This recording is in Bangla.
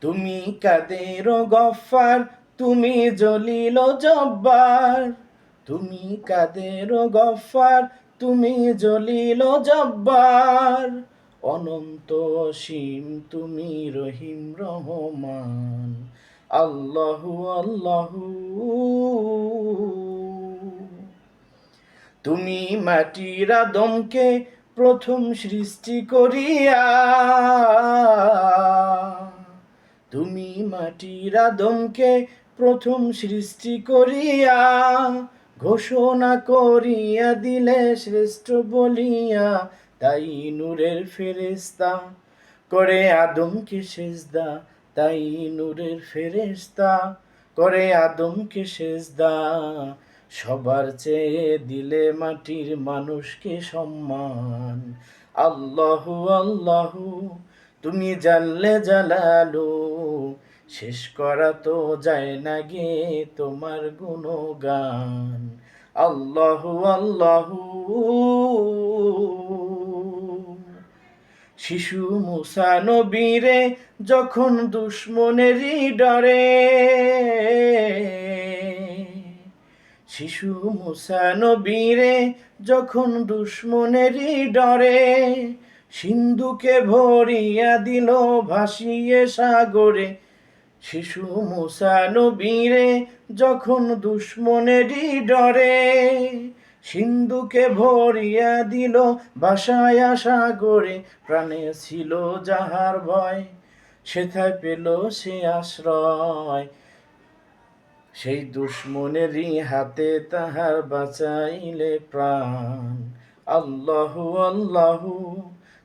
তুমি কাদের গফার? তুমি জলিল জব্বার। তুমি কাদের গফার? তুমি জলিল জব্বার। অনন্ত সীম তুমি রহিম রহমান। আল্লাহু আল্লাহু। তুমি মাটির আদমকে প্রথম সৃষ্টি করিয়া তুমি মাটির আদমকে প্রথম সৃষ্টি করিয়া ঘোষণা করিয়া দিলে শ্রেষ্ঠ বলিয়া, তাই নূরের ফেরেস্তা করে আদমকে সেজদা, তাই নূরের ফেরেস্তা করে আদমকে সেজদা। সবার চেয়ে দিলে মাটির মানুষকে সম্মান। আল্লাহু আল্লাহু তুমি জানলে জালালু, শেষ করা তো যায় না গে তোমার গুণগান। আল্লাহু আল্লাহু। শিশু মুসা নবীরে যখন দুশ্মনেরই ডরে, শিশু মুসা নবীরে যখন দুশ্মনেরই ডরে সিন্ধুকে ভরিয়া দিল ভাসিয়ে সাগরে। শিশু মুসা নবীরে যখন দুশ্মনেরই ডরে, সিন্ধুকে ভরিয়া দিল ভাসায়া সাগরে। প্রাণে ছিল যাহার ভয়, সেথায় পেল সে আশ্রয়। সেই দুশ্মনেরই হাতে তাহার বাঁচাইলে প্রাণ। আল্লাহু আল্লাহু।